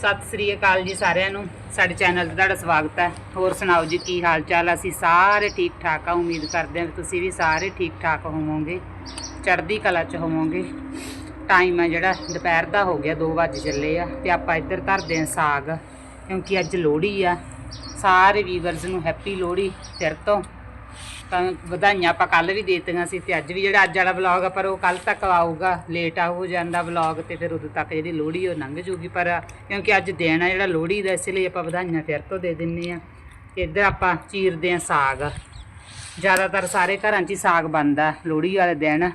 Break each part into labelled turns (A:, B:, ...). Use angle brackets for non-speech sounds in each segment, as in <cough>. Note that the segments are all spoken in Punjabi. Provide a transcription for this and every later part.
A: ਸਤਿ ਸ੍ਰੀ ਅਕਾਲ ਜੀ ਸਾਰਿਆਂ ਨੂੰ। ਸਾਡੇ ਚੈਨਲ ਤੇ ਤੁਹਾਡਾ ਸਵਾਗਤ ਹੈ। ਹੋਰ ਸੁਣਾਓ ਜੀ, ਕੀ ਹਾਲ ਚਾਲ ਅਸੀਂ ਸਾਰੇ ਠੀਕ ਠਾਕ ਆ। ਉਮੀਦ ਕਰਦੇ ਹਾਂ ਵੀ ਤੁਸੀਂ ਵੀ ਸਾਰੇ ਠੀਕ ਠਾਕ ਹੋਵੋਗੇ। ਚੜ੍ਹਦੀ ਕਲਾ ਚ ਹੋਵੋਗੇ। ਟਾਈਮ ਆ ਜਿਹੜਾ, ਦੁਪਹਿਰ ਦਾ ਹੋ ਗਿਆ 2 ਵਜੇ ਚੱਲੇ ਆ ਤੇ ਆਪਾਂ ਇੱਧਰ ਧਰਦੇ ਹਾਂ ਸਾਗ। ਕਿਉਂਕਿ ਅੱਜ ਲੋਹੜੀ ਆ। ਸਾਰੇ ਵੀਵਰਸ ਨੂੰ ਹੈਪੀ ਲੋਹੜੀ, ਫਿਰ ਤੋਂ ਤਾਂ ਵਧਾਈਆਂ ਆਪਾਂ ਕੱਲ ਵੀ ਦੇਤੀਆਂ ਸੀ ਤੇ ਅੱਜ ਵੀ ਜਿਹੜਾ ਅੱਜ ਵਾਲਾ ਵਲੌਗ ਆ, ਪਰ ਉਹ ਕੱਲ ਤੱਕ ਆਊਗਾ ਲੇਟ ਆ ਹੋ ਜਾਂਦਾ ਵਲੌਗ ਤੇ ਫਿਰ ਉਦੋਂ ਤੱਕ ਜਿਹੜੀ ਲੋਹੜੀ ਉਹ ਲੰਘ ਜੂਗੀ, ਪਰ ਕਿਉਂਕਿ ਅੱਜ ਦਿਨ ਆ ਜਿਹੜਾ ਲੋਹੜੀ ਦਾ, ਇਸ ਲਈ ਆਪਾਂ ਵਧਾਈਆਂ ਫਿਰ ਤੋਂ ਦੇ ਦਿੰਨੇ ਆ। ਇੱਧਰ ਆਪਾਂ ਚੀਰਦੇ ਆ ਸਾਗ। ਜ਼ਿਆਦਾਤਰ ਸਾਰੇ ਘਰਾਂ 'ਚ ਹੀ ਸਾਗ ਬਣਦਾ, ਲੋਹੜੀ ਵਾਲੇ ਦਿਨ।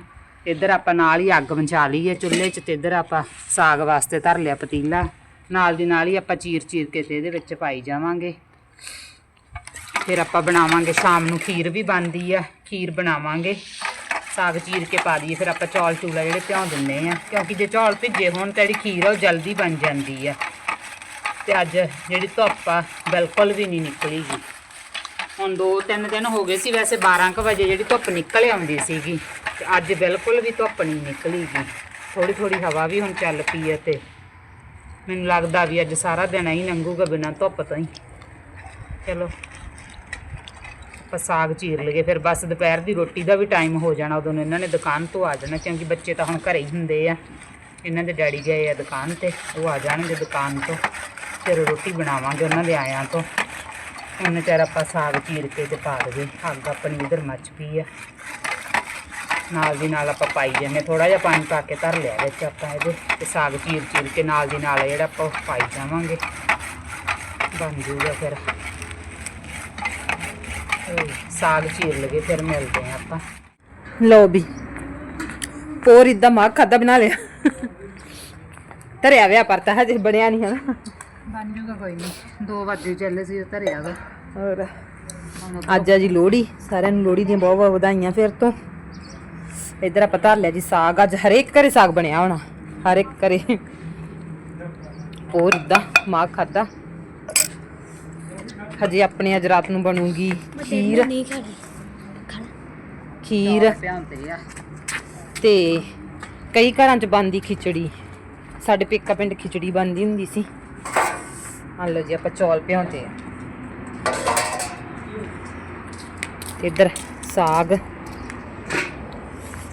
A: ਇੱਧਰ ਆਪਾਂ ਨਾਲ ਹੀ ਅੱਗ ਮਚਾ ਲਈ ਹੈ ਚੁੱਲ੍ਹੇ 'ਚ ਤੇ ਇੱਧਰ ਆਪਾਂ ਸਾਗ ਵਾਸਤੇ ਧਰ ਲਿਆ ਪਤੀਲਾ। ਨਾਲ ਦੀ ਨਾਲ ਹੀ ਆਪਾਂ ਚੀਰ ਚੀਰ ਕੇ ਤੇ ਇਹਦੇ ਵਿੱਚ ਪਾਈ ਜਾਵਾਂਗੇ। ਫਿਰ ਆਪਾਂ ਬਣਾਵਾਂਗੇ, ਸ਼ਾਮ ਨੂੰ ਖੀਰ ਵੀ ਬਣਦੀ ਆ, ਖੀਰ ਬਣਾਵਾਂਗੇ। ਸਾਗ ਚੀਰ ਕੇ ਪਾ ਦਈਏ, ਫਿਰ ਆਪਾਂ ਚੌਲ ਚੂਲਾ ਜਿਹੜੇ ਭਿਉਂ ਦਿੰਨੇ ਆ। ਕਿਉਂਕਿ ਜੇ ਚੌਲ ਭਿੱਜੇ ਹੋਣ ਤਾਂ ਜਿਹੜੀ ਖੀਰ ਆ ਉਹ ਜਲਦੀ ਬਣ ਜਾਂਦੀ ਆ। ਤੇ ਅੱਜ ਜਿਹੜੀ ਧੁੱਪ ਆ, ਬਿਲਕੁਲ ਵੀ ਨਹੀਂ ਨਿਕਲੀਗੀ ਹੁਣ 2-3 ਦਿਨ ਹੋ ਗਏ ਸੀ, ਵੈਸੇ 12 ਕੁ ਵਜੇ ਜਿਹੜੀ ਧੁੱਪ ਨਿਕਲ ਆਉਂਦੀ ਸੀਗੀ। ਤੇ ਅੱਜ ਬਿਲਕੁਲ ਵੀ ਧੁੱਪ ਨਹੀਂ ਨਿਕਲੀਗੀ ਥੋੜੀ ਥੋੜੀ ਹਵਾ ਵੀ ਹੁਣ ਚੱਲ ਪਈ ਹੈ ਤੇ ਮੈਨੂੰ ਲੱਗਦਾ ਵੀ ਅੱਜ ਸਾਰਾ ਦਿਨ ਹੀ ਲੰਘੂਗਾ ਬਿਨਾਂ ਧੁੱਪ ਤੋਂ ਹੀ। ਚਲੋ। ਆਪਾਂ ਸਾਗ ਚੀਰ ਲਈਏ, ਫਿਰ ਬਸ ਦੁਪਹਿਰ ਦੀ ਰੋਟੀ ਦਾ ਵੀ ਟਾਈਮ ਹੋ ਜਾਣਾ, ਉਦੋਂ ਨੂੰ ਇਹਨਾਂ ਨੇ ਦੁਕਾਨ ਤੋਂ ਆ ਜਾਣਾ, ਕਿਉਂਕਿ ਬੱਚੇ ਤਾਂ ਹੁਣ ਘਰੇ ਹੀ ਹੁੰਦੇ ਆ। ਇਹਨਾਂ ਦੇ ਡੈਡੀ ਗਏ ਆ ਦੁਕਾਨ ਤੇ, ਉਹ ਆ ਜਾਣਗੇ ਦੁਕਾਨ ਤੋਂ, ਫਿਰ ਰੋਟੀ ਬਣਾਵਾਂਗੇ ਉਹਨਾਂ ਦੇ ਆਇਆਂ ਤੋਂ। ਉਹਨਾਂ ਚਿਰ ਆਪਾਂ ਸਾਗ ਚੀਰ ਕੇ ਤੇ ਪਾ ਦੇਵੇ ਅੱਗ ਆਪਣੀ ਇਧਰ ਮੱਚ ਪਈ ਆ। ਨਾਲ ਦੀ ਨਾਲ ਆਪਾਂ ਪਾਈ ਜਾਂਦੇ ਥੋੜਾ ਜਿਹਾ ਪਾਣੀ ਪਾ ਕੇ ਧਰ ਲਿਆ ਵਿੱਚ ਆਪਾਂ ਇਹਦੇ, ਤੇ ਸਾਗ ਚੀਰ ਚੀਰ ਕੇ ਨਾਲ ਦੀ ਨਾਲ ਜਿਹੜਾ ਆਪਾਂ ਉਹ ਪਾਈ ਜਾਵਾਂਗੇ। ਬਣ ਜੂਗਾ ਫਿਰ। ਸਾਗ ਚੀਰ ਲਗੇ ਫਿਰ ਮਿਲਦੇ ਆ ਆਪਾਂ।
B: ਲੋ ਵੀ ਪੋਰ ਇਦਾਂ ਮਾਗ ਖਾਦਾ ਬਣਾ ਲਿਆ। ਧਰਿਆ ਵਿਆ ਪਰ ਤਾਂ ਹਜੇ ਬਣਿਆ ਨਹੀਂ ਹਨਾ
A: ਬਣ ਜੂਗਾ ਕੋਈ ਨਹੀਂ 2 ਵਜੇ ਚੱਲੇ ਸੀ ਧਰਿਆ ਵਾ।
B: ਹੋਰ ਅੱਜ ਆ ਜੀ ਲੋਹੜੀ ਸਾਰਿਆਂ ਨੂੰ ਲੋਹੜੀ ਦੀਆਂ ਬਹੁਤ ਬਹੁਤ ਵਧਾਈਆਂ ਫਿਰ ਤੋਂ। ਇੱਧਰ ਆਪਾਂ ਧਰ ਲਿਆ ਜੀ ਸਾਗ ਅੱਜ ਹਰੇਕ ਘਰੇ ਸਾਗ ਬਣਿਆ ਹੋਣਾ ਹਰ ਇੱਕ ਘਰੇ। ਹੋਰ ਇਦਾਂ ਮਾਗ ਖਾਦਾ ਹਜੇ ਆਪਣੇ ਅੱਜ ਰਾਤ ਨੂੰ ਬਣੂਗੀ ਖੀਰ। ਖੀਰ।
A: ਪਿਆਉਂਦੇ ਆ।
B: ਤੇ ਕਈ ਘਰਾਂ 'ਚ ਬਣਦੀ ਖਿਚੜੀ। ਸਾਡੇ ਪੇਕਾ ਪਿੰਡ ਖਿਚੜੀ ਬਣਦੀ ਹੁੰਦੀ ਸੀ। ਆ ਲਓ ਜੀ ਆਪਾਂ ਚੌਲ ਭਿਉਂਤੇ ਆ। ਤੇ ਇੱਧਰ ਸਾਗ।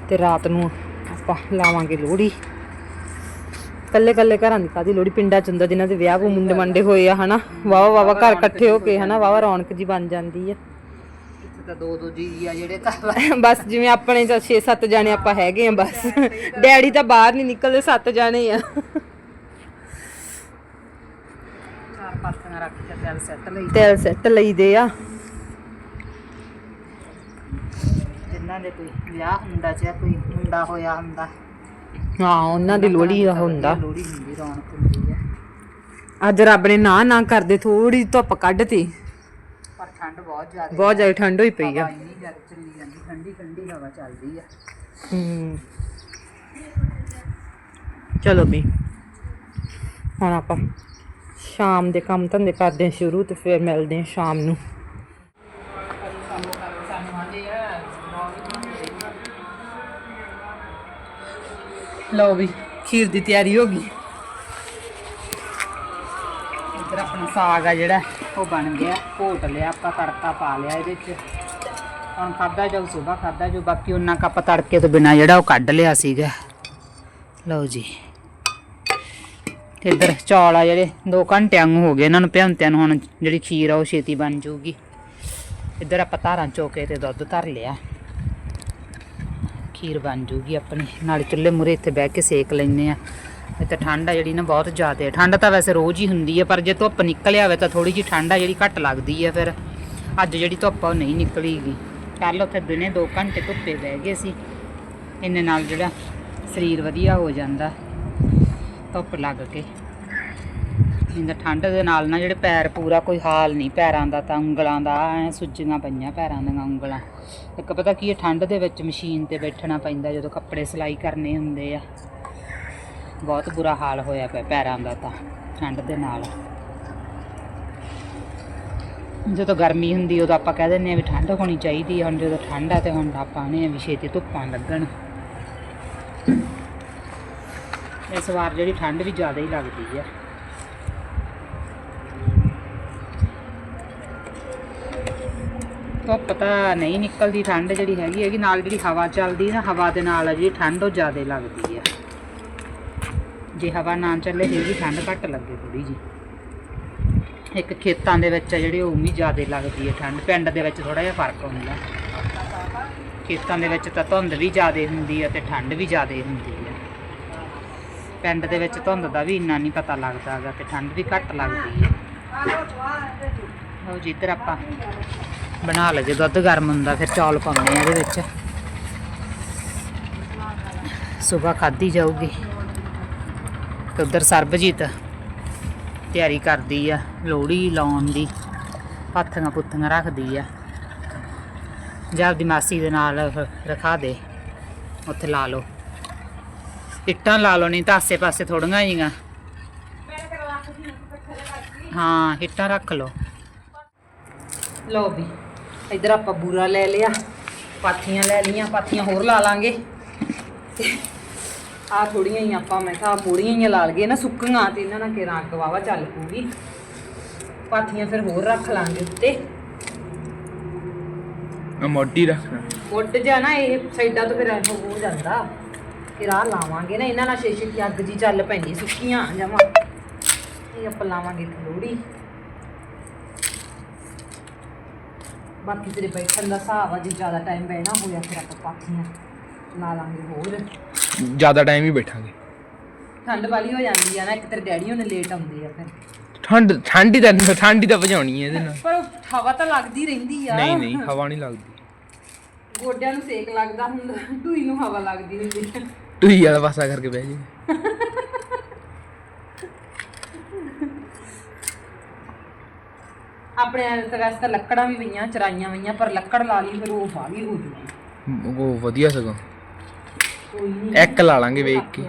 B: ਤੇ ਰਾਤ ਨੂੰ ਆਪਾਂ ਲਾਵਾਂਗੇ ਲੋਹੜੀ। ਕੱਲੇ ਕੱਲੇ ਘਰਾਂ ਦੀ ਕਾਦੀ ਲੋਹੜੀ ਪਿੰਡਾਂ ਚ ਹੁੰਦਾ ਜਿਨ੍ਹਾਂ ਦੇ ਵਿਆਹ ਉਹ ਮੁੰਡੇ ਮੰਡੇ ਹੋਏ ਆ ਹਨਾ? ਵਾਵਾ ਵਾਵਾ ਘਰ ਇਕੱਠੇ ਹੋ ਕੇ ਹਨਾ? ਵਾਵਾ ਰੌਣਕ ਜੀ ਬਣ ਜਾਂਦੀ ਆ।
A: ਇੱਥੇ ਤਾਂ ਦੋ ਦੋ ਜੀ ਆ ਜਿਹੜੇ ਘਰ <laughs>
B: ਬਸ ਜਿਵੇਂ ਆਪਣੇ ਤਾਂ 6-7 ਜਾਣੇ ਆਪਾਂ ਹੈਗੇ ਆ ਬਸ। ਡੈਡੀ ਤਾਂ ਬਾਹਰ ਨਹੀਂ ਨਿਕਲਦੇ 7 ਜਾਣੇ ਆ।
A: ਚਾਰ ਪਾਥੀਆਂ ਰੱਖ ਕੇ ਚੱਲ ਸੈੱਟ ਲਈ।
B: ਤੇਲ ਸੈੱਟ ਲਈਦੇ ਆ।
A: ਜਿਨ੍ਹਾਂ ਦੇ ਕੋਈ ਵਿਆਹ ਹੁੰਦਾ ਚਾਹੇ ਕੋਈ ਮੁੰਡਾ ਹੋਇਆ ਹੁੰਦਾ।
B: ਹਾਂ ਉਹਨਾਂ ਦੀ ਲੋਹੜੀ ਦਾ ਹੁੰਦਾ।
A: ਲੋਹੜੀ ਹੁੰਦੀ ਰੌਣਕ ਹੁੰਦੀ ਆ।
B: ਅੱਜ ਰੱਬ ਨੇ ਨਾ ਨਾ ਕਰਦੇ ਥੋੜੀ ਧੁੱਪ ਕੱਢਤੀ।
A: ਪਰ ਠੰਡ ਬਹੁਤ ਜ਼ਿਆਦਾ
B: ਬਹੁਤ ਜ਼ਿਆਦਾ ਠੰਡ ਹੋਈ ਪਈ ਆ।
A: ਹਵਾ ਇੰਨੀ ਜ਼ਿਆਦਾ ਚੱਲੀ ਜਾਂਦੀ ਠੰਡੀ ਠੰਡੀ ਹਵਾ ਚੱਲਦੀ ਆ।
B: ਹੂੰ। ਚਲੋ ਵੀ ਹੁਣ ਆਪਾਂ ਸ਼ਾਮ ਦੇ ਕੰਮ ਧੰਦੇ ਕਰਦੇ ਸ਼ੁਰੂ ਤੇ ਫਿਰ ਮਿਲਦੇ ਹਾਂ ਸ਼ਾਮ ਨੂੰ। ਲਓ ਵੀ, ਖੀਰ ਦੀ ਤਿਆਰੀ ਹੋ ਗਈ।
A: ਇੱਧਰ ਆਪਣਾ ਸਾਗ ਆ ਜਿਹੜਾ, ਉਹ ਬਣ ਗਿਆ, ਘੋਟ ਲਿਆ, ਆਪਾਂ ਤੜਕਾ ਪਾ ਲਿਆ ਇਹਦੇ ਚ। ਹੁਣ ਖਾਦਾ ਜਾਊ, ਸੁਬਾ ਖਾਦਾ ਜੋ ਬਾਕੀ ਉਹਨਾਂ ਕੱਪ ਤੜਕੇ ਤੋਂ ਬਿਨਾ ਜਿਹੜਾ ਉਹ ਕੱਢ ਲਿਆ ਸੀਗਾ। ਲਓ ਜੀ। ਤੇ ਇੱਧਰ ਚੌਲ ਆ ਜਿਹੜੇ 2 ਘੰਟਿਆਂ ਨੂੰ ਹੋ ਗਏ ਇਹਨਾਂ ਨੂੰ ਭਿਉਂਤਿਆਂ ਨੂੰ, ਹੁਣ ਜਿਹੜੀ ਖੀਰ ਆ ਉਹ ਛੇਤੀ ਬਣ ਜਾਊਗੀ। ਇੱਧਰ ਆਪਾਂ ਧਾਰਾਂ ਚੋਕੇ ਤੇ ਦੁੱਧ ਧਰ ਲਿਆ। ਖੀਰ ਬਣ ਜੂਗੀ ਆਪਣੀ। ਨਾਲ ਚੁੱਲ੍ਹੇ ਮੂਰੇ ਇੱਥੇ ਬਹਿ ਕੇ ਸੇਕ ਲੈਂਦੇ ਆ। ਇੱਥੇ ਠੰਡ ਆ ਜਿਹੜੀ ਨਾ, ਬਹੁਤ ਜ਼ਿਆਦਾ ਹੈ ਠੰਡ ਤਾਂ ਵੈਸੇ ਰੋਜ਼ ਹੀ ਹੁੰਦੀ ਹੈ ਪਰ ਜੇ ਧੁੱਪ ਨਿਕਲਿਆ ਹੋਵੇ ਤਾਂ ਥੋੜੀ ਜਿਹੀ ਠੰਡ ਆ ਜਿਹੜੀ ਘੱਟ ਲੱਗਦੀ ਹੈ ਫਿਰ। ਅੱਜ ਜਿਹੜੀ ਧੁੱਪ ਆ, ਉਹ ਨਹੀਂ ਨਿਕਲੀਗੀ ਕੱਲ ਉੱਥੇ ਦਿਨੇ 2 ਘੰਟੇ ਧੁੱਪੇ ਬਹਿ ਗਏ ਸੀ। ਇੰਨੇ ਨਾਲ ਜਿਹੜਾ ਸਰੀਰ ਵਧੀਆ ਹੋ ਜਾਂਦਾ, ਧੁੱਪ ਲੱਗ ਕੇ। ਇੰਦਾ ਠੰਡ ਦੇ ਨਾਲ ਨਾ ਜਿਹੜੇ ਪੈਰ ਪੂਰਾ ਕੋਈ ਹਾਲ ਨਹੀਂ, ਪੈਰਾਂ ਦਾ ਤਾਂ ਉਂਗਲਾਂ ਦਾ, ਐ ਸੁੱਜੀਆਂ ਪਈਆਂ ਪੈਰਾਂ ਦੀਆਂ ਉਂਗਲਾਂ। ਇੱਕ ਪਤਾ ਕੀ ਹੈ, ਠੰਡ ਦੇ ਵਿੱਚ ਮਸ਼ੀਨ ਤੇ ਬੈਠਣਾ ਪੈਂਦਾ ਜਦੋਂ ਕੱਪੜੇ ਸਿਲਾਈ ਕਰਨੇ ਹੁੰਦੇ ਆ। ਬਹੁਤ ਬੁਰਾ ਹਾਲ ਹੋਇਆ ਪਿਆ ਪੈਰਾਂ ਦਾ ਤਾਂ, ਠੰਡ ਦੇ ਨਾਲ। ਜਦੋਂ ਗਰਮੀ ਹੁੰਦੀ, ਉਦੋਂ ਆਪਾਂ ਕਹਿ ਦਿੰਦੇ ਆ ਵੀ ਠੰਡ ਹੋਣੀ ਚਾਹੀਦੀ ਆ। ਹੁਣ ਜਦੋਂ ਠੰਡ ਆ ਤੇ ਹੁਣ ਆਪਾਂ ਨੇ ਵੀ ਛੇਤੀ ਧੁੱਪਾਂ ਲੱਗਣ। ਇਸ ਵਾਰ ਜਿਹੜੀ ਠੰਡ ਵੀ ਜ਼ਿਆਦਾ ਹੀ ਲੱਗਦੀ ਆ।
B: ਧੁੱਪ ਤਾਂ ਨਹੀਂ ਨਿਕਲਦੀ, ਠੰਡ ਜਿਹੜੀ ਹੈਗੀ ਹੈਗੀ ਨਾਲ ਜਿਹੜੀ ਹਵਾ ਚੱਲਦੀ ਨਾ, ਹਵਾ ਦੇ ਨਾਲ ਜਿਹੜੀ ਠੰਡ, ਉਹ ਜ਼ਿਆਦਾ ਲੱਗਦੀ ਆ। ਜੇ ਹਵਾ ਨਾ ਚੱਲੇ, ਫਿਰ ਵੀ ਠੰਡ ਘੱਟ ਲੱਗੇ ਥੋੜੀ ਜੀ ਇੱਕ ਖੇਤਾਂ ਦੇ ਵਿੱਚ ਆ ਉਹ ਵੀ ਜ਼ਿਆਦਾ ਲੱਗਦੀ ਹੈ ਠੰਡ। ਪਿੰਡ ਦੇ ਵਿੱਚ ਥੋੜਾ ਜਿਹਾ ਫ਼ਰਕ ਹੁੰਦਾ। ਖੇਤਾਂ ਦੇ ਵਿੱਚ ਤਾਂ ਧੁੰਦ ਵੀ ਜ਼ਿਆਦਾ ਹੁੰਦੀ ਹੈ ਤੇ ਠੰਡ ਵੀ ਜ਼ਿਆਦਾ ਹੁੰਦੀ ਹੈ ਪਿੰਡ ਦੇ ਵਿੱਚ ਧੁੰਦ ਦਾ ਵੀ ਇੰਨਾ ਨਹੀਂ ਪਤਾ ਲੱਗਦਾ ਹੈਗਾ ਤੇ ਠੰਡ ਵੀ ਘੱਟ ਲੱਗਦੀ ਹੈ ਲਓ ਜੀ, ਇੱਧਰ ਆਪਾਂ। ਬਣਾ ਲਏ ਦੁੱਧ ਗਰਮ ਹੁੰਦਾ ਫਿਰ ਚੌਲ ਪਾਉਂਦੇ ਆ ਇਹਦੇ ਵਿੱਚ। ਸਵੇਰ ਖਾਧੀ ਜਾਊਗੀ। ਤੇ ਉਧਰ ਸਰਬਜੀਤ ਤਿਆਰੀ ਕਰਦੀ ਆ, ਲੋਹੜੀ ਲਾਉਣ ਦੀ, ਪਾਥੀਆਂ ਪੁੱਥੀਆਂ ਰੱਖਦੀ ਆ। ਜਾਂ ਆਪਦੀ ਮਾਸੀ ਦੇ ਨਾਲ ਰਖਾ ਦੇ, ਉੱਥੇ ਲਾ ਲਓ। ਇੱਟਾਂ ਲਾ ਲਓ, ਨਹੀਂ ਤਾਂ ਆਸੇ ਪਾਸੇ ਥੋੜੀਆਂ ਜੀਆਂ ਹਾਂ, ਇੱਟਾਂ ਰੱਖ ਲਓ। ਲਓ ਵੀ। ਇਧਰ ਆਪਾਂ ਬੂਰਾ ਲੈ ਲਿਆ ਪਾਥੀਆਂ ਲੈ ਲੀਆਂ ਪਾਥੀਆਂ ਹੋਰ ਲਾ ਲਾਂਗੇ। ਆ ਥੋੜੀਆਂ ਹੀ ਆਪਾਂ ਮੈਂ ਕਿਹਾ ਮੋੜੀਆਂ ਹੀ ਲਾ ਲਈਏ ਨਾ ਸੁੱਕੀਆਂ ਤੇ ਇਹਨਾਂ ਨਾਲ ਕਿ ਰੰਗ ਵਾਵਾ ਚੱਲ ਪੂਗੀ ਪਾਥੀਆਂ ਫਿਰ ਹੋਰ ਰੱਖ ਲਾਂਗੇ ਉੱਤੇ।
C: ਮੈਂ ਮੋਟੀ ਰੱਖਣਾ
B: ਉੱਡ ਜਾ ਨਾ ਇਹ ਸਾਈਡਾਂ ਤੋਂ ਫਿਰ ਐਂ ਹੋ ਜਾਂਦਾ। ਫਿਰ ਆਹ ਲਾਵਾਂਗੇ ਨਾ ਇਹਨਾਂ ਨਾਲ ਸ਼ੇਸ਼ੇ ਦੀ ਅੱਗ ਜੀ ਚੱਲ ਪੈਂਦੀ ਸੁੱਕੀਆਂ ਜਮਾ ਇਹ ਆਪਾਂ ਲਾਵਾਂਗੇ ਲੋੜੀ ਬਾਕੀ ਤੇਰੇ ਬੈਠਣ ਦਾ ਹਿਸਾਬ ਆ ਜੇ ਜ਼ਿਆਦਾ ਟਾਈਮ ਬਹਿਣਾ ਹੋਇਆ ਫਿਰ ਆਪਾਂ ਪਾਥੀਆਂ ਲਾ ਲਾਂਗੇ ਹੋਰ।
C: ਜ਼ਿਆਦਾ ਟਾਈਮ ਹੀ ਬੈਠਾਂਗੇ।
B: ਠੰਡ ਵਾਲੀ ਹੋ ਜਾਂਦੀ ਆ ਨਾ ਇੱਕ ਤੇਰੇ ਡੈਡੀ ਉਹਨੇ ਲੇਟ ਆਉਂਦੇ ਆ ਫਿਰ।
C: ਠੰਡ ਠੰਡੀ ਤਾਂ ਠੰਡੀ ਤਾਂ ਭਜਾਉਣੀ ਹੈ ਇਹਦੇ ਨਾਲ।
B: ਪਰ ਹਵਾ ਤਾਂ ਲੱਗਦੀ ਰਹਿੰਦੀ ਆ।
C: ਨਹੀਂ ਨਹੀਂ ਹਵਾ ਨਹੀਂ ਲੱਗਦੀ।
B: ਗੋਡਿਆਂ ਨੂੰ ਸੇਕ ਲੱਗਦਾ ਹੁੰਦਾ ਢੂਈ ਨੂੰ ਹਵਾ ਲੱਗਦੀ ਹੁੰਦੀ ਆ।
C: ਟੂਈ ਵਾਲਾ ਪਾਸਾ ਕਰਕੇ ਬਹਿ ਜੀ
B: ਆਪਣੇ ਵੈਸੇ ਤਾਂ ਲੱਕੜਾਂ ਵੀ ਪਈਆਂ ਚਰਾਈਆਂ ਪਈਆਂ ਪਰ ਲੱਕੜ ਲਾ ਲਈ ਫਿਰ ਉਹ ਬਾਗੀ ਹੋ ਜੂਗੀ
C: ਉਹ ਵਧੀਆ ਸਗੋਂ।
B: ਕੋਈ ਨਹੀਂ
C: ਇੱਕ ਲਾ ਲਾਂਗੇ ਵੇਖ ਕੇ।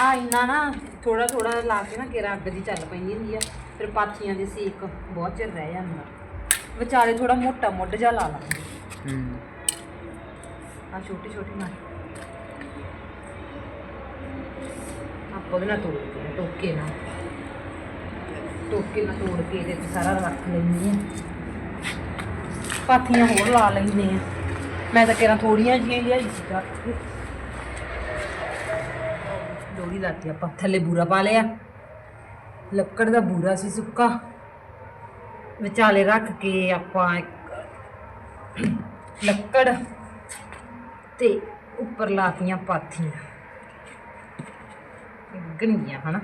B: ਆ ਇੰਨਾ ਨਾ ਥੋੜਾ ਥੋੜਾ ਲਾ ਕੇ ਨਾ ਕਿਰਾ ਅੱਗ ਦੀ ਚੱਲ ਪੈਂਦੀ ਹੁੰਦੀ ਆ ਫਿਰ ਪਾਥੀਆਂ ਦੇ ਸੇਕ ਬਹੁਤ ਚਿਰ ਰਹਿ ਜਾਂਦਾ ਵਿਚਾਰੇ ਥੋੜਾ ਮੋਟਾ ਮੁੱਢ ਜਾ ਲਾ ਲਾਂਗੇ।
C: ਹੂੰ।
B: ਆ ਛੋਟੀ ਛੋਟੀ ਨਾਲ ਆਪਾਂ ਉਹਦੇ ਨਾਲ ਤੋੜ ਕੇ ਟੋਕੇ ਨਾਲ ਟੋਕੇ ਨਾਲ ਤੋੜ ਕੇ ਇਹਦੇ ਤੇ ਸਾਰਾ ਰੱਖ ਲੈਂਦੇ ਆ। ਪਾਥੀਆਂ ਹੋਰ ਲਾ ਲੈਂਦੇ ਆ। ਮੈਂ ਤਾਂ ਕਿਹਾ ਥੋੜੀਆਂ ਜਿਹੀਆਂ ਲਿਆਈ ਸੀ ਰੱਖ ਕੇ। ਲੋੜੀ ਲਾਤੀ ਆਪਾਂ ਥੱਲੇ ਬੂਰਾ ਪਾ ਲਿਆ। ਲੱਕੜ ਦਾ ਬੂਰਾ ਸੀ ਸੁੱਕਾ। ਵਿਚਾਲੇ ਰੱਖ ਕੇ ਆਪਾਂ ਲੱਕੜ ਤੇ ਉੱਪਰ ਲਾਤੀਆਂ ਪਾਥੀਆਂ। ਗਣੀਆਂ ਹਨਾ?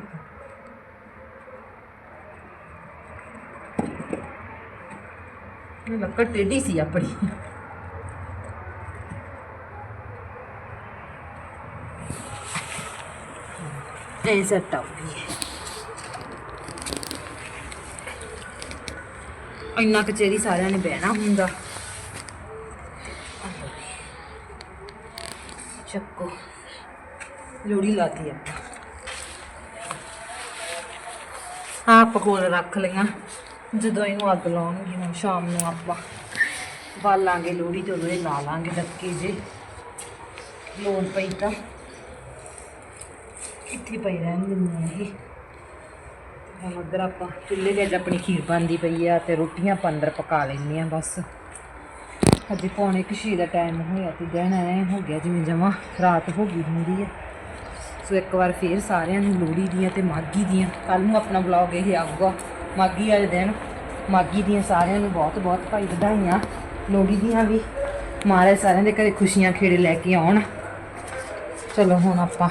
B: ਇਹ ਲੱਕੜ ਟੇਢੀ ਸੀ ਆਪਣੀ। ਐ ਸੈੱਟ ਆਉਗੀ ਇੰਨਾ ਕਚੇਰੀ ਸਾਰਿਆਂ ਨੇ ਬਹਿਣਾ ਹੁੰਦਾ। ਚੱਕੋ। ਲੋੜੀ ਲਾਤੀ ਆਪਾਂ। ਆਹ ਪਕੌੜੇ ਰੱਖ ਲਈਆਂ। ਜਦੋਂ ਇਹਨੂੰ ਅੱਗ ਲਾਉਣਗੇ ਹੁਣ ਸ਼ਾਮ ਨੂੰ ਆਪਾਂ ਬਾਲਾਂਗੇ ਲੋੜੀ ਜਦੋਂ ਇਹ ਲਾ ਲਾਂਗੇ ਡੱਕੇ ਜੇ। ਲੋੜ ਪਈ ਤਾਂ ਇੱਥੇ ਪਈ ਰਹਿਣ ਦਿੰਦੇ ਆ ਇਹ? ਹੁਣ ਉੱਧਰ ਆਪਾਂ ਚੁੱਲ੍ਹੇ 'ਤੇ ਅੱਜ ਆਪਣੀ ਖੀਰ ਬਣਦੀ ਪਈ ਆ ਤੇ ਰੋਟੀਆਂ ਆਪਾਂ ਅੰਦਰ ਪਕਾ ਲੈਂਦੇ ਆ ਬਸ। ਅੱਜ ਪੌਣੇ ਕੁ ਛੇ ਦਾ ਟਾਈਮ ਹੋਇਆ ਤੇ ਦਿਨ ਐ ਹੋ ਗਿਆ ਜਿਵੇਂ ਜਮਾ, ਰਾਤ ਹੋ ਗਈ ਹੁੰਦੀ ਆ। ਸੋ ਇੱਕ ਵਾਰ ਫੇਰ ਸਾਰਿਆਂ ਨੂੰ ਲੋਹੜੀ ਦੀਆਂ ਤੇ ਮਾਗੀ ਦੀਆਂ ਕੱਲ ਨੂੰ ਆਪਣਾ ਵਲੌਗ ਇਹ ਆਊਗਾ। ਮਾਗੀ ਵਾਲੇ ਦਿਨ ਮਾਗੀ ਦੀਆਂ ਸਾਰਿਆਂ ਨੂੰ ਬਹੁਤ ਬਹੁਤ ਭਾਈ ਵਧਾਈਆਂ। ਲੋਹੜੀ ਦੀਆਂ ਵੀ ਮਹਾਰਾਜ ਸਾਰਿਆਂ ਦੇ ਘਰੇ ਖੁਸ਼ੀਆਂ ਖੇੜੇ ਲੈ ਕੇ ਆਉਣ। ਚਲੋ ਹੁਣ ਆਪਾਂ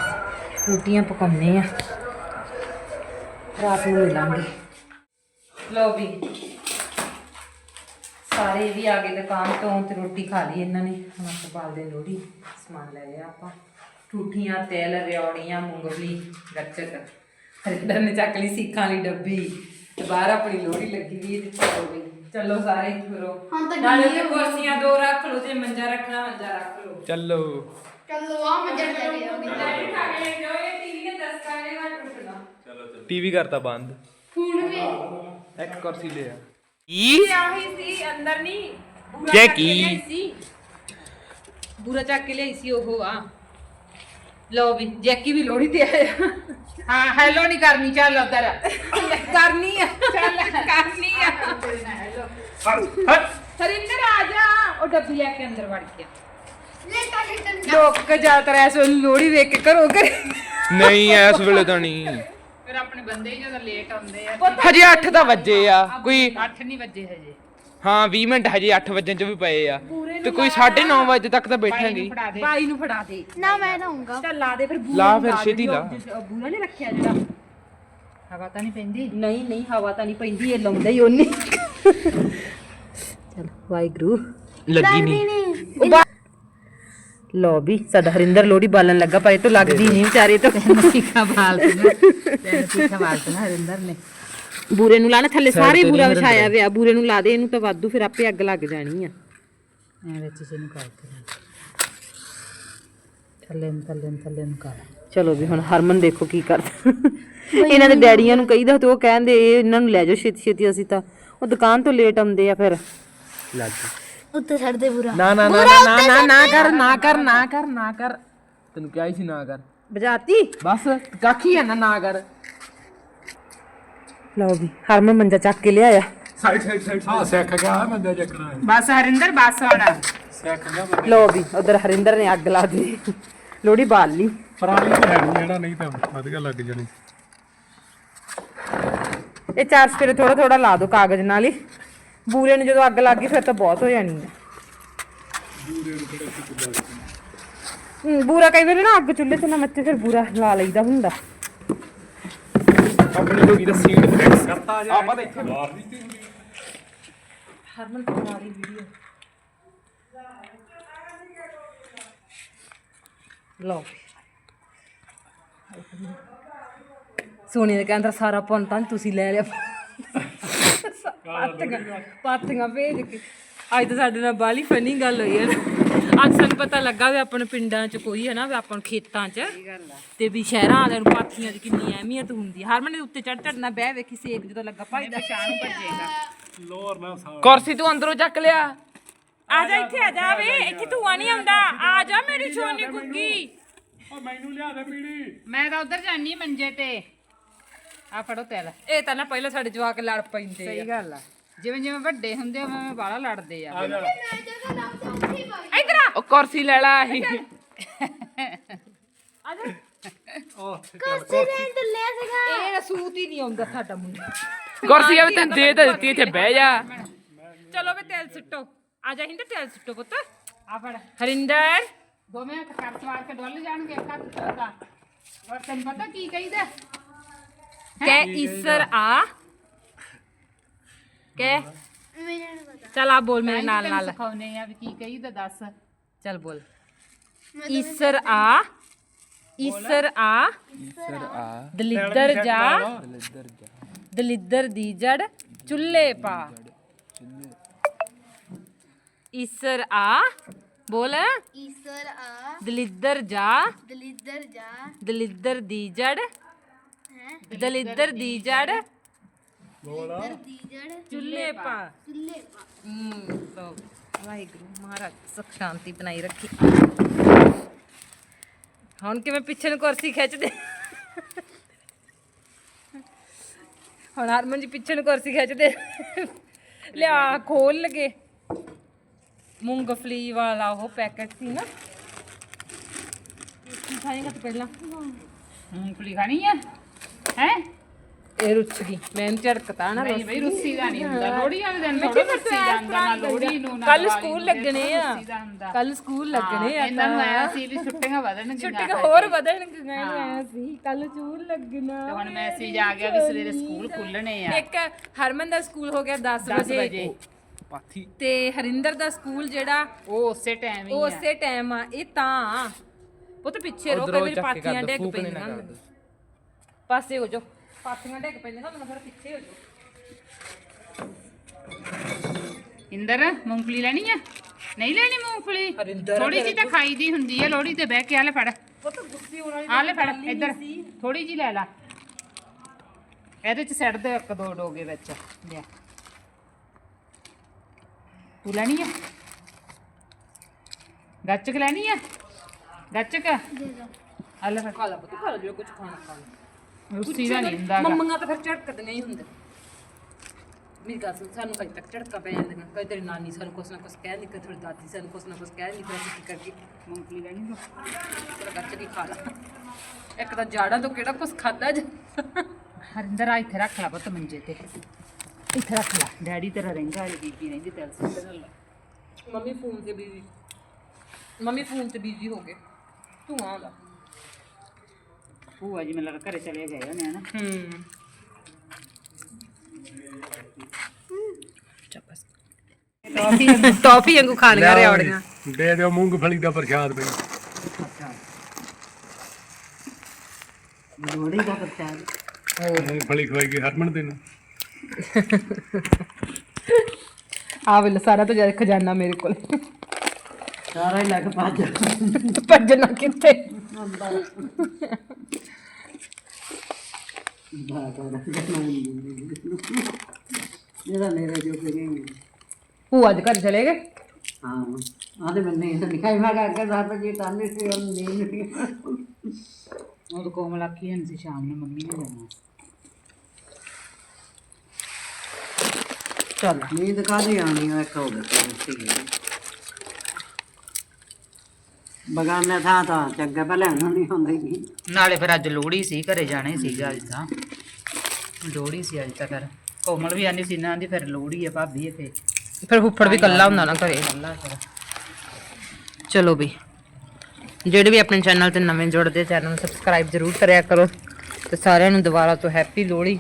B: ਰੋਟੀਆਂ ਪਕਾਉਂਦੇ ਆ ਰਾਤ ਨੂੰ ਮਿਲਾਂਗੇ ਲਓ ਵੀ, ਸਾਰੇ ਵੀ ਆ ਗਏ ਦੁਕਾਨ ਤੋਂ ਤੇ ਰੋਟੀ ਖਾ ਲਈ ਇਹਨਾਂ ਨੇ। ਹੁਣ ਆਪਾਂ ਬਾਲਦੇ ਲੋੜੀ ਸਮਾਨ ਲੈ ਲਿਆ ਆਪਾਂ। ਠੂਠੀਆਂ ਤੇਲ ਰਿਉੜੀਆਂ ਮੂੰਗਫਲੀ ਗੱਚਕ ਹਰਿੰਦਰ ਨੇ ਚੱਕ ਲਈ ਸਿੱਖਾਂ ਲਈ ਡੱਬੀ। ਤੇ ਬਾਹਰ ਆਪਣੀ ਲੋੜੀ ਲੱਗੀ ਵੀ ਤੇ ਚਲੋ ਵੀ ਚਲੋ ਸਾਰੇ ਫਿਰੋ ਨਾਲੇ ਤੇ ਕੁਰਸੀਆਂ ਦੋ ਰੱਖ ਲਓ ਜੇ ਮੰਜਾ ਰੱਖਣਾ ਮੰਜਾ ਰੱਖ ਲਓ।
C: ਚੱਲੋ।
D: ਚਲੋ ਆ ਮਜਾ ਲੈ ਲਿਆ
C: ਟੀਵੀ ਕਰਤਾ ਬੰਦ।
D: ਹੁਣ ਵੀ।
C: ਇੱਕ ਕੁਰਸੀ ਲੈ ਆ।
B: ਆਹੀ ਸੀ ਅੰਦਰ ਨਹੀਂ ਬੂਰਾ
C: ਜੇ
B: ਚੱਕ ਕੇ
C: ਕੀ?
B: ਲਿਆਈ ਸੀ। ਬੂਰਾ ਚੱਕ ਕੇ ਲਈ ਸੀ ਉਹ ਆ। ਲਓ ਵੀ ਜੈਕੀ ਵੀ ਲੋੜੀ ਤੇ ਆਇਆ
A: ਹਾਂ ਹੈਲੋ ਨਹੀਂ ਕਰਨੀ ਚੱਲ ਉਧਰ।
B: ਕਰਨੀ ਆ।
A: ਚੱਲ
B: ਕਰਨੀ ਆ। ਹਰਿੰਦਰ ਆ ਜਾ। ਉਹ ਡੱਬੀ ਲੈ ਕੇ ਅੰਦਰ ਵੜ ਗਿਆ।
D: ਲੈ ਲੈ
B: ਲੋਕ ਜ਼ਿਆਦਾਤਰ ਐਸ ਵੇਲੇ ਲੋੜੀ ਵੇਖ ਕੇ ਘਰੋਂ ਘਰੇ।
C: ਨਹੀਂ ਇਸ ਵੇਲੇ ਤਾਂ ਨਹੀਂ।
A: ਫਿਰ ਆਪਣੇ ਬੰਦੇ ਹੀ ਜਦੋਂ ਲੇਟ ਆਉਂਦੇ ਆ।
C: ਹਜੇ 8 ਤਾਂ ਵੱਜੇ ਆ। ਕੋਈ
A: 8 ਨਹੀਂ ਵੱਜੇ ਹਜੇ।
C: ਹਾਂ 20 ਮਿੰਟ ਹਜੇ 8 ਵਜੇ ਚ ਵੀ ਪਏ ਆ। ਤੇ ਕੋਈ 9:30 ਵਜੇ ਤੱਕ ਤਾਂ ਬੈਠਾਂਗੇ।
A: ਫੜਾ ਦੇ।
B: ਨੂੰ ਫੜਾ ਦੇ।
D: ਨਾ ਮੈਂ ਰਹੂੰਗਾ
B: ਚੱਲ ਲਾ ਦੇ ਫਿਰ ਬੂਰਾ
C: ਲਾ ਫਿਰ ਛੇਤੀ ਲਾ।
B: ਬੂਰਾ ਨਹੀਂ ਰੱਖਿਆ ਜਿਹੜਾ।
A: ਹਵਾ ਤਾਂ ਨਹੀਂ ਪੈਂਦੀ।
B: ਨਹੀਂ ਨਹੀਂ ਹਵਾ ਤਾਂ ਨਹੀਂ ਪੈਂਦੀ ਇਹ ਲਾਉਂਦਾ ਹੀ ਉਹਨੇ। ਚਲ ਵਾਹਿਗੁਰੂ।
C: ਲੱਗੀ ਨਹੀਂ।
B: ਲੋ ਵੀ ਸਾਡਾ ਹਰਿੰਦਰ ਲੋੜੀ ਬਾਲਣ ਲੱਗਾ ਪਾਏ ਤੋਂ ਲੱਗਦੀ ਨਹੀਂ ਵਿਚਾਰੇ ਤੋਂ।
A: ਸਿੱਖਾ ਬਾਲ ਤੇ ਸਿੱਖਾ ਬਾਲ ਤੇ ਹਰਿੰਦਰ ਨੇ।
B: ਬੂਰੇ ਨੂੰ ਲਾਣਾ ਥੱਲੇ ਸਾਰੇ ਬੂਰਾ ਵਿਛਾਇਆ ਪਿਆ ਬੂਰੇ ਨੂੰ ਲਾ ਦੇ ਇਹਨੂੰ ਤਾਂ ਵਾਧੂ ਫਿਰ ਆਪੇ ਅੱਗ ਲੱਗ ਜਾਣੀ ਆ।
A: ਐ ਵਿੱਚ ਇਸੇ ਨੂੰ ਕਰ ਕਰ ਥੱਲੇ ਨੂੰ ਥੱਲੇ ਨੂੰ ਥੱਲੇ ਨੂੰ ਕਰ
B: ਚਲੋ ਵੀ ਹੁਣ ਹਰਮਨ ਦੇਖੋ ਕੀ ਕਰਦਾ। ਇਹਨਾਂ ਦੇ ਡੈਡੀਆਂ ਨੂੰ ਕਹੀਦਾ ਤੇ ਉਹ ਕਹਿੰਦੇ ਇਹ ਇਹਨਾਂ ਨੂੰ ਲੈ ਜਾਓ ਛੇਤੀ ਛੇਤੀ ਅਸੀਂ ਤਾਂ। ਉਹ ਦੁਕਾਨ ਤੋਂ ਲੇਟ ਆਉਂਦੇ ਆ ਫਿਰ।
C: ਲੱਗ
D: ਉੱਤੇ ਛੱਡ ਦੇ ਬੁਰਾ।
C: ਨਾ ਨਾ ਨਾ ਨਾ ਨਾ ਨਾ ਕਰ ਨਾ ਕਰ ਨਾ ਕਰ ਨਾ ਕਰ। ਤੈਨੂੰ ਕਿਹਾ ਸੀ ਨਾ ਕਰ।
B: ਬਜਾਤੀ?
C: ਬਸ ਕਾਖੀ ਹੈ ਨਾ ਨਾ ਕਰ।
B: ਲਓ ਵੀ ਹਰਮਨ ਮੰਜਾ ਚੱਕ ਕੇ ਲਿਆਇਆ।
E: ਸਾਈਡ ਸਾਈਡ ਸਾਈਡ ਹਾਂ ਸਿੱਖ ਗਿਆ ਬੰਦਾ ਚੱਕਣਾ
A: ਬਸ ਹਰਿੰਦਰ ਬਸ ਹੁਣ
E: ਸਿੱਖ ਗਿਆ ਬੰਦਾ
B: ਲਓ ਵੀ ਉਧਰ ਹਰਿੰਦਰ ਨੇ ਅੱਗ ਲਾ ਦਿੱਤੀ। ਲੋੜੀ ਬਾਲ ਲਈ।
E: ਪੁਰਾਣੀ ਤਾਂ ਹੈ ਨੀ ਜਿਹੜਾ ਨਹੀਂ ਤਾਂ ਵਧੀਆ ਲੱਗ ਜਾਣੀ।
B: ਇਹ ਚਾਰ ਸਪੇਰੇ ਥੋੜਾ ਥੋੜਾ ਲਾ ਦਿਓ ਕਾਗਜ਼ ਨਾਲ ਹੀ। ਬੂਰੇ ਨੂੰ ਜਦੋਂ ਅੱਗ ਲੱਗ ਗਈ ਫਿਰ ਤਾਂ ਬਹੁਤ ਹੋ ਜਾਣੀ ਹੈ। ਹੂੰ, ਬੂਰਾ ਕਈ ਵਾਰੀ ਨਾ ਅੱਗ ਚੁੱਲ੍ਹੇ ਤੇ ਨਾ ਮੱਚੇ ਫਿਰ ਬੂਰਾ ਲਾ ਲਈਦਾ ਹੁੰਦਾ।
C: ਆਪਣੀ ਗਈ ਤਾਂ ਸੀਟ ਫਿਕਸ ਆਪਾਂ ਤਾਂ ਇੱਥੇ
B: ਹਰਮਨ ਕੁਮਾਰੀ ਵੀਡੀਓ ਲਓ ਸੋਨੀ ਦੇ ਕਹਿੰਦਾ ਸਾਰਾ ਪੁੰਨ ਤਾਂ ਤੁਸੀਂ ਲੈ ਲਿਆ। ਪਾਤੀਆਂ ਪਾਤੀਆਂ ਭੇਜ ਕੇ। ਅੱਜ ਤਾਂ ਸਾਡੇ ਨਾਲ ਬਾਲੀ ਫਨੀ ਗੱਲ ਹੋਈ ਹੈ। ਨਾ ਅੱਜ ਸਾਨੂੰ ਪਤਾ ਲੱਗਾ ਵੀ ਆਪਣੇ ਪਿੰਡਾਂ 'ਚ ਕੋਈ ਹੈ ਨਾ ਵੀ ਆਪਾਂ ਨੂੰ ਖੇਤਾਂ 'ਚ ਤੇ ਵੀ ਸ਼ਹਿਰਾਂ ਵਾਲਿਆਂ ਨੂੰ ਪਾਥੀਆਂ ਦੀ ਕਿੰਨੀ ਅਹਿਮੀਅਤ ਹੁੰਦੀ ਹੈ ਹਰਮਨ ਦੇ ਉੱਤੇ ਚੜ ਚੜਨਾ ਬਹਿ ਵੇਖੀ ਸੇਕ ਜਦੋਂ ਲੱਗਾ ਭਾਈ ਦਾ
A: ਸ਼ਾਨ ਭੱਜੇਗਾ
E: ਲੋਰ ਨਾ
C: ਕੁਰਸੀ ਤੂੰ ਅੰਦਰੋਂ ਚੱਕ ਲਿਆ।
B: ਆ ਜਾ ਇੱਥੇ ਆ ਜਾ ਵੇ ਇੱਥੇ ਧੂਆ ਨਹੀਂ ਆਉਂਦਾ। ਆ ਜਾ ਮੇਰੀ
E: ਓ ਮੈਨੂੰ ਲਿਆ ਦੇ ਪੀੜੀ।
A: ਮੈਂ ਤਾਂ ਉਧਰ ਜਾਨੀ ਮੰਜੇ ਤੇ। ਆ ਫੜੋ ਤੇਲ।
B: ਇਹ ਤਾਂ ਨਾ ਪਹਿਲਾਂ ਸਾਡੇ ਜਵਾਕ ਲੜ ਪੈਂਦੇ
A: ਸਹੀ ਗੱਲ ਆ। ਜਿਵੇਂ ਜਿਵੇਂ ਵੱਡੇ ਹੁੰਦੇ ਆ ਉਵੇਂ ਬਾਲਾ ਲੜਦੇ ਆ।
D: ਮੈਂ ਜਦੋਂ
C: ਉਹ ਕੁਰਸੀ ਲੈ ਲਾ ਇਹ
B: ਆ ਜਾ
D: ਕੁਰਸੀ ਦੇ ਡੁੱਲਿਆ ਸੀਗਾ।
B: ਇਹ ਸੂਤ ਹੀ ਨਹੀਂ ਆਉਂਦਾ ਸਾਡਾ ਮੁੰਡਾ।
C: ਕੁਰਸੀ ਆ ਵੀ ਤੈਨੂੰ ਦੇ ਤਾਂ ਦਿੱਤੀ ਇੱਥੇ ਬਹਿ ਜਾ।
B: ਚਲੋ ਵੇ ਤੇਲ ਸਿੱਟੋ। ਆ ਜਾ ਹਿੰਦ ਤੇਲ ਸਿੱਟੋ ਪੁੱਤ।
A: ਆ ਫੜ।
B: ਹਰਿੰਦਰ।
A: ਦੋਵੇਂ ਹੱਥ ਕਰ ਸਵਾਰ ਕੇ ਡੁੱਲ ਜਾਣਗੇ ਇੱਕ ਹੱਥ ਚੋਦਾ ਔਰ ਤੈਨੂੰ ਪਤਾ ਕੀ ਕਹੀਦਾ?
B: ਕਹਿ ਈਸਰ ਆ। ਕਹਿ।
D: ਮੈਨੂੰ ਨਹੀਂ ਪਤਾ।
B: ਚਲ ਆ ਬੋਲ ਮੇਰੇ ਨਾਲ ਨਾਲ।
A: ਸਿਖਾਉਨੇ ਆ ਵੀ ਕੀ ਕਹੀਦਾ ਦੱਸ।
B: ਚਲ ਬੋਲ ਈਸਰ ਆ ਈਸਰ ਆ
C: ਸਰ ਆ
B: ਦਲਿੱਦਰ ਜਾ ਦਲਿੱਦਰ ਦੀ ਜੜ ਚੁੱਲ੍ਹੇ ਪਾ ਈਸਰ ਆ ਬੋਲ
D: ਈਸ਼ਵਰ ਆ
B: ਦਲਿੱਦਰ ਜਾ
D: ਦਲਿੱਦਰ ਜਾ
B: ਦਲਿੱਦਰ ਦੀ ਜੜ ਦਲਿੱਦਰ ਦੀ ਜੜ
D: ਦਲਿੱਦਰ ਦੀ
B: ਵਾਹਿਗੁਰੂ, ਮਹਾਰਾਜ ਸੁਖ ਸ਼ਾਂਤੀ ਬਣਾਈ ਰੱਖੀ। ਹੁਣ ਕਿਵੇਂ ਪਿੱਛੇ ਨੂੰ ਕੁਰਸੀ ਖਿੱਚਦੇ? ਹੁਣ ਹਰਮਨ ਜੀ ਪਿੱਛੇ ਨੂੰ ਕੁਰਸੀ ਖਿੱਚਦੇ। ਲਿਆ ਖੋਲ ਲਗੇ। ਮੂੰਗਫਲੀ ਵਾਲਾ ਉਹ ਪੈਕਟ ਸੀ ਨਾ। ਕੀ ਖਾਏਗਾ ਤੂੰ ਪਹਿਲਾਂ?
A: ਮੂੰਗਫਲੀ ਖਾਣੀ ਆ? ਹੈ?
B: ਇਹ ਰੁੱਚ ਗਈ। ਮੈਂ ਝੜਕਤਾ ਨਾ
A: ਨਹੀਂ ਬਈ ਰੁੱਸੀ ਦਾ ਨਹੀਂ ਹੁੰਦਾ। ਲੋੜੀ ਵਾਲੇ ਦਿਨ ਥੋੜਾ ਰੁੱਸੀ ਜਾਂਦਾ ਨਾ ਲੋੜੀ ਨੂੰ ਨਾ
B: ਕੱਲ
A: ਦੀਵਾਲੀ
B: ਸਕੂਲ ਲੱਗਣੇ ਆ।
A: ਰੁੱਸੀ ਦਾ ਹੁੰਦਾ।
B: ਕੱਲ ਸਕੂਲ ਲੱਗਣੇ ਆ
A: ਇਹਨਾਂ ਨੂੰ ਆਇਆ ਸੀ ਵੀ ਛੁੱਟੀਆਂ ਵਧਣਗੀਆਂ
B: ਛੁੱਟੀਆਂ ਹੋਰ ਵਧਣਗੀਆਂ ਆਇਆ ਸੀ। ਕੱਲ ਸਕੂਲ ਲੱਗਣਾ
A: ਤੇ ਹੁਣ ਮੈਸੇਜ ਆ ਗਿਆ ਵੀ ਸਵੇਰੇ ਸਕੂਲ ਖੁੱਲਣੇ ਆ।
B: ਇੱਕ ਹਰਮਨ ਦਾ ਸਕੂਲ ਹੋ ਗਿਆ 10
A: 10
B: ਵਜੇ।
C: ਪਾਥੀ।
B: ਤੇ ਹਰਿੰਦਰ ਦਾ ਸਕੂਲ ਜਿਹੜਾ
A: ਉਹ ਉਸੇ ਟਾਈਮ ਹੀ ਆ।
B: ਉਸੇ ਟਾਈਮ ਆ। ਇਹ ਤਾਂ। ਉਹ ਤਾਂ ਪਿੱਛੇ ਰੋ
C: ਉਧਰੋਂ
B: ਕੇ
C: ਚੱਕ ਕੇ
B: ਪਾਥੀਆਂ
C: ਕਰ ਦੋ।
B: ਪਾਸੇ ਹੋ ਜਾਓ। ਪਾਥੀਆਂ ਡਿੱਗ ਪੈਂਦੀਆਂ ਨਾ ਫਿਰ ਪਿੱਛੇ ਹੋ ਜਾਓ।
A: ਇੰਦਰ ਮੂੰਗਫਲੀ ਲੈਣੀ ਆ? ਨਹੀਂ ਲੈਣੀ ਮੂੰਗਫਲੀ? ਥੋੜੀ ਜਿਹੀ ਤਾਂ ਖਾਈ ਦੀ ਹੁੰਦੀ ਹੈ ਲੋੜੀ ਤੇ ਬਹਿ ਕੇ ਆ ਲੈ ਫੜ।
B: ਉਹ ਤਾਂ ਗੁੱਸੇ ਹੋਣ ਵਾਲੀ
A: ਆ ਲੈ ਫੜ ਇੱਧਰ। ਥੋੜੀ ਜਿਹੀ ਲੈ ਲਾ। ਇਹਦੇ ਚ ਸੱਟ ਦੇ ਇੱਕ ਦੋ ਡੋਗੇ ਵਿੱਚ। ਲਿਆ। ਤੂੰ ਲੈਣੀ ਆ? ਗੱਚਕ ਲੈਣੀ ਆ? ਗੱਚਕ?
D: ਦੇ ਦੋ।
A: ਫਿਰ
B: ਖਾ ਲਾ ਪੁੱਤ ਖਾ ਲਾ ਜੋ ਕੁਝ ਖਾਣਾ ਖਾ ਲਾ।
A: ਰੁੱਸੀ ਦਾ ਨਹੀਂ ਹੁੰਦਾ ਗਾ।
B: ਮੰਮੀਆਂ ਤਾਂ ਫਿਰ ਝਟਕਦੀਆਂ ਹੀ ਹੁੰਦੇ। ਮੇਰੀ ਗੱਲ ਸੁਣ ਸਾਨੂੰ ਅਜੇ ਤੱਕ ਝਟਕਾ ਪੈ ਜਾਂਦੀਆਂ ਕਦੇ ਤੇਰੀ ਨਾਨੀ ਸਾਨੂੰ ਕੁਛ ਨਾ ਕੁਛ ਕਹਿ ਨਹੀਂ ਕਦੇ ਦਾਦੀ ਸਾਨੂੰ ਕੁਛ ਨਾ ਕੁਛ ਕਹਿ ਨਹੀਂ ਫਿਰ ਅਸੀਂ ਕੀ ਕਰਕੇ
A: ਮੂੰਗਫਲੀ ਲੈਣੀ ਤੂੰ
B: ਤੇਰਾ ਗੱਚ ਕੀ ਖਾ ਲਾ। ਇੱਕ ਤਾਂ ਜਾੜਾਂ ਤੋਂ ਕਿਹੜਾ ਕੁਛ ਖਾਦਾ ਜਾ?
A: ਹਰਿੰਦਰ ਆ ਇੱਥੇ ਰੱਖ ਲਾ ਪੁੱਤ ਮੰਜੇ ਤੇ। ਇੱਥੇ ਰੱਖ ਲਾ। ਡੈਡੀ ਤੇਰਾ ਰਹਿੰਦਾ ਵਾਲੀ ਬੀਬੀ ਰਹਿੰਦੀ ਤੇਰੇ ਸਿੰਦਰ
B: ਮੰਮੀ ਫੋਨ ਤੇ ਬਿਜ਼ੀ ਮੰਮੀ ਫੋਨ ਤੇ ਬਿਜ਼ੀ ਹੋ ਗਏ। ਤੂੰ ਆਉਂਦਾ
A: ਭੂਆ ਜੀ ਮੈਨੂੰ ਲੱਗਦਾ ਘਰੇ ਚਲੇ ਗਏ ਹੋਣੇ ਹਨਾ।
B: ਹੂੰ ਟੌਫੀ ਵਾਂਗੂ ਖਾਣੀਆਂ ਰਿਆੜੀਆਂ
E: ਦੇ ਦਿਓ ਮੂੰਗਫਲੀ ਦਾ ਪ੍ਰਸ਼ਾਦ ਬਈ
A: ਲੋੜੀ ਦਾ ਪ੍ਰਸ਼ਾਦ।
E: ਮੂੰਗਫਲੀ ਖਵਾਈ ਗਈ ਹਰਮਨ ਦੇ ਨੂੰ
B: ਆ ਵੇਲੇ ਸਾਰਾ ਤੋਂ ਜ਼ਿਆਦਾ ਖਜ਼ਾਨਾ ਮੇਰੇ ਕੋਲ।
A: ਸਾਰਾ ਹੀ ਲੱਗ ਭੱਜ
B: ਭੱਜਣਾ ਕਿੱਥੇ?
A: ਇਹਦਾ ਮੇਰੇ ਜੋ ਕਰੇ
B: ਭੂਆ ਦੇ ਘਰ ਚਲੇ ਗਏ?
A: ਹਾਂ। ਆਦੇ ਬੰਨੇ ਤਾਂ ਲਿਖਾਈ ਮੈਂ ਅੱਗੇ ਰਾਤ ਜੀ ਤਾਂਦੇ ਸੀ ਉਹ ਨਹੀਂ ਉਹ ਕੋਮਲ ਆਖੀ ਹਨ ਸੀ ਸ਼ਾਮ ਨੂੰ ਮੰਮੀ ਨੇ ਜਾਣਾ। ਚੱਲ। ਨੀਂਦ ਕਾਦੀ ਆਣੀ ਹੈ ਇੱਕ ਹੋ ਗਿਆ। ਬਗਾਨੇ ਥਾਂ ਤਾਂ ਚੰਗਾ ਪਹਿਲਾਂ ਨਹੀਂ ਹੁੰਦੀ ਨਹੀਂ ਨਾਲੇ ਫਿਰ ਅੱਜ ਲੋਹੜੀ ਸੀ ਘਰੇ ਜਾਣਾ ਸੀਗਾ ਅੱਜ ਤਾਂ। ਲੋਹੜੀ ਸੀ ਅੱਜ ਤਾਂ ਫਿਰ। ਕੋਮਲ ਵੀ ਆਂਦੀ ਸੀ ਨਾ ਆਂਦੀ ਫਿਰ ਲੋਹੜੀ ਹੈ ਭਾਬੀ ਇੱਥੇ।
B: ਫਿਰ ਫੁੱਫੜ ਵੀ ਕੱਲਾ ਹੁੰਦਾ ਨਾ ਘਰੇ।
A: ਫਿਰ।
B: ਚਲੋ ਵੀ। ਜਿਹੜੇ ਵੀ ਆਪਣੇ ਚੈਨਲ ਤੇ ਨਵੇਂ ਜੁੜਦੇ ਚੈਨਲ ਨੂੰ ਸਬਸਕ੍ਰਾਈਬ ਜ਼ਰੂਰ ਕਰਿਆ ਕਰੋ। ਤੇ ਸਾਰਿਆਂ ਨੂੰ ਦੁਬਾਰਾ ਤੋਂ ਹੈਪੀ ਲੋਹੜੀ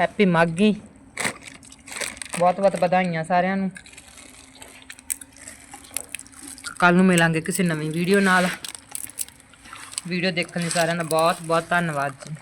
B: ਹੈਪੀ ਮਾਘੀ। ਬਹੁਤ ਬਹੁਤ ਵਧਾਈਆਂ ਸਾਰਿਆਂ ਨੂੰ। ਕੱਲ ਨੂੰ ਮਿਲਾਂਗੇ ਕਿਸੇ ਨਵੀਂ ਵੀਡੀਓ ਨਾਲ। ਵੀਡੀਓ ਦੇਖਣ ਲਈ ਸਾਰਿਆਂ ਦਾ ਬਹੁਤ ਬਹੁਤ ਧੰਨਵਾਦ ਜੀ।